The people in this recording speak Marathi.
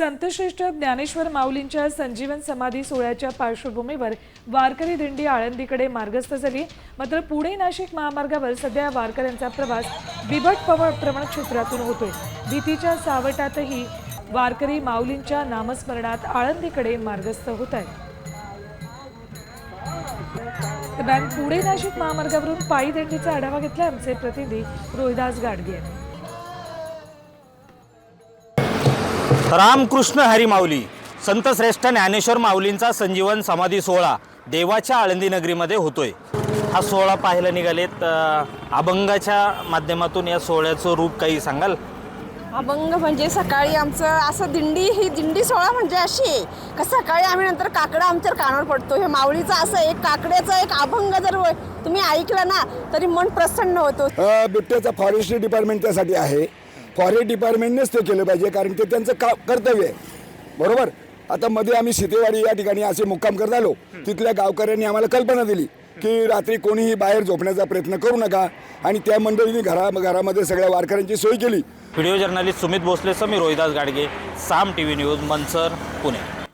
संतश्रेष्ठ ज्ञानेश्वर माऊलींच्या संजीवन समाधी सोहळ्याच्या पार्श्वभूमीवर वारकरी दिंडी आळंदीकडे मार्गस्थ झाली. मात्र पुणे नाशिक महामार्गावर सध्या वारकऱ्यांचा प्रवास बिबट पवळ प्रवण क्षेत्रातून होतोय. भीतीच्या सावटातही वारकरी माऊलींच्या नामस्मरणात आळंदीकडे मार्गस्थ होत आहेत दरम्यान पुणे नाशिक महामार्गावरून पायी दिंडीचा आढावा घेतला आमचे प्रतिनिधी रोहिदास गाडगे. यांनी रामकृष्ण हरी माऊली संत श्रेष्ठ ज्ञानेश्वर माऊलींचा संजीवन समाधी सोहळा देवाच्या आळंदी नगरीमध्ये होतोय. हा सोहळा पाहायला निघालेत अभंगाच्या माध्यमातून या सोहळ्याचं रूप काही सांगाल? अभंग म्हणजे सकाळी आमचं असं दिंडी ही दिंडी सोहळा म्हणजे अशी आहे का सकाळी आम्ही नंतर काकडा आमच्या कानावर पडतो. हे माऊलीचं असं एक काकड्याचं एक अभंग जर तुम्ही ऐकलं ना तरी मन प्रसन्न होतो. बिबट्याचा फॉरेस्ट्री डिपार्टमेंट त्यासाठी आहे. फॉरेस्ट डिपार्टमेंटनेच ते केलं पाहिजे कारण ते त्यांचं का कर्तव्य आहे. बरोबर? आता मध्ये आम्ही सीतेवाडी या ठिकाणी असे मुक्काम करत आलो. तिथल्या गावकऱ्यांनी आम्हाला कल्पना दिली की रात्री कोणीही बाहेर झोपण्याचा प्रयत्न करू नका. आणि त्या मंडळींनी घरा घरामध्ये सगळ्या वारकऱ्यांची सोय केली. व्हिडिओ जर्नलिस्ट सुमित भोसले समी Rohidas Gadge Saam T V news Mansar Pune.